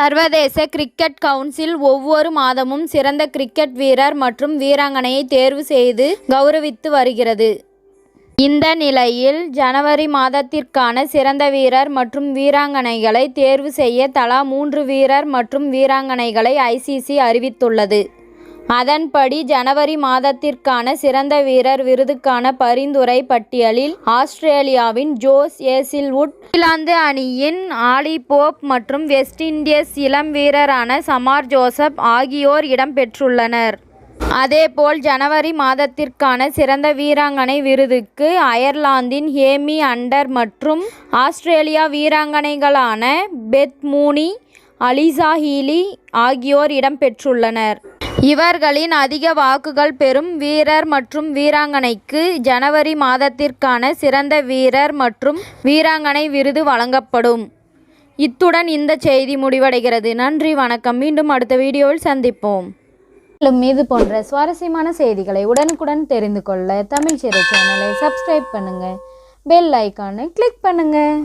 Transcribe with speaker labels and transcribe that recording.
Speaker 1: சர்வதேச cricket council ஒவ்வொரு மாதமும் சிறந்த கிரிக்கெட் வீரர் மற்றும் வீராங்கனையை தேர்வு செய்து கௌரவித்து வருகிறது. இந்த நிலையில் ஜனவரி மாதத்திற்கான சிறந்த வீரர் மற்றும் வீராங்கனைகளை தேர்வு செய்ய தலா மூன்று வீரர் மற்றும் வீராங்கனைகளை ஐசிசி அறிவித்துள்ளது. அதன்படி ஜனவரி மாதத்திற்கான சிறந்த வீரர் விருதுக்கான பரிந்துரை பட்டியலில் ஆஸ்திரேலியாவின் ஜோஸ் ஏசில்வுட் இங்கிலாந்து அணியின் ஆலி போப் மற்றும் வெஸ்ட் இண்டீஸ் இளம் வீரரான சமார் ஜோசப் ஆகியோர் இடம்பெற்றுள்ளனர் அதேபோல் ஜனவரி மாதத்திற்கான சிறந்த வீராங்கனை விருதுக்கு அயர்லாந்தின் ஹேமி அண்டர் மற்றும் ஆஸ்திரேலியா வீராங்கனைகளான பெத் மூனி அலிசா ஹீலி ஆகியோர் இடம்பெற்றுள்ளனர் இவர்களின் அதிக வாக்குகள் பெறும் வீரர் மற்றும் வீராங்கனைக்கு ஜனவரி மாதத்திற்கான சிறந்த வீரர் மற்றும் வீராங்கனை விருது வழங்கப்படும். இத்துடன் இந்த செய்தி முடிவடைகிறது. நன்றி வணக்கம். மீண்டும் அடுத்த வீடியோவில் சந்திப்போம். மேலும் இது போன்ற சுவாரஸ்யமான செய்திகளை உடனுக்குடன் தெரிந்து கொள்ள தமிழ் சிறை சேனலை சப்ஸ்கிரைப் பண்ணுங்கள் பெல் ஐக்கானை கிளிக் பண்ணுங்கள்